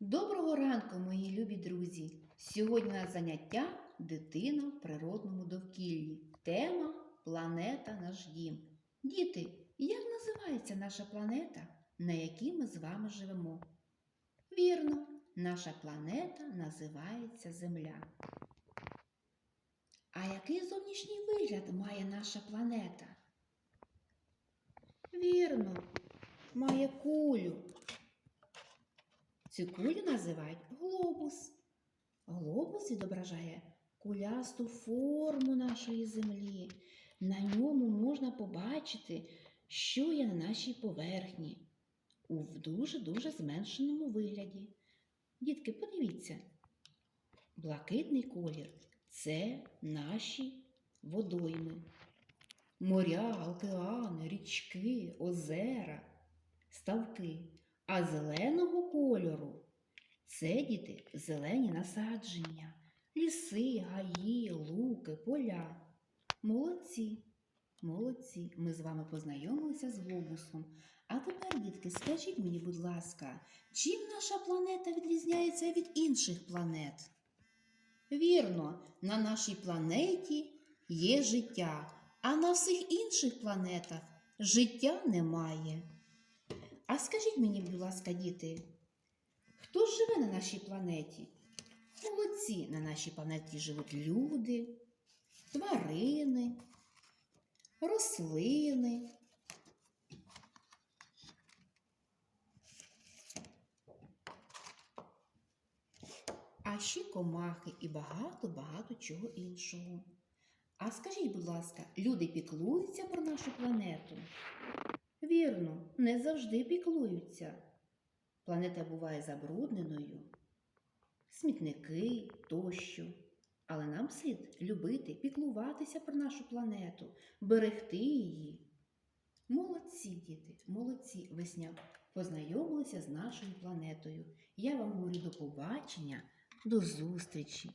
Доброго ранку, мої любі друзі! Сьогодні на заняття дитина в природному довкіллі. Тема Планета наш дім. Діти, як називається наша планета, на якій ми з вами живемо? Вірно, наша планета називається Земля. А який зовнішній вигляд має наша планета? Вірно, має кулю. Цю кулю називають глобус. Глобус відображає кулясту форму нашої землі. На ньому можна побачити, що є на нашій поверхні у дуже-дуже зменшеному вигляді. Дітки, подивіться, блакитний колір це наші водойми. Моря, океани, річки, озера, ставки. А зеленого кольору це діти зелені насадження, ліси, гаї, луки, поля. Молодці, молодці. Ми з вами познайомилися з глобусом. А тепер, дітки, скажіть мені, будь ласка, чим наша планета відрізняється від інших планет? Вірно, на нашій планеті є життя, а на всіх інших планетах життя немає. А скажіть мені, будь ласка, діти, хто живе на нашій планеті? Молодці, на нашій планеті живуть люди, тварини, рослини. А ще комахи і багато-багато чого іншого. А скажіть, будь ласка, люди піклуються про нашу планету? Вірно, не завжди піклуються. Планета буває забрудненою, смітники тощо. Але нам слід любити, піклуватися про нашу планету, берегти її. Молодці, діти, молодці, весня, познайомилися з нашою планетою. Я вам говорю до побачення, до зустрічі.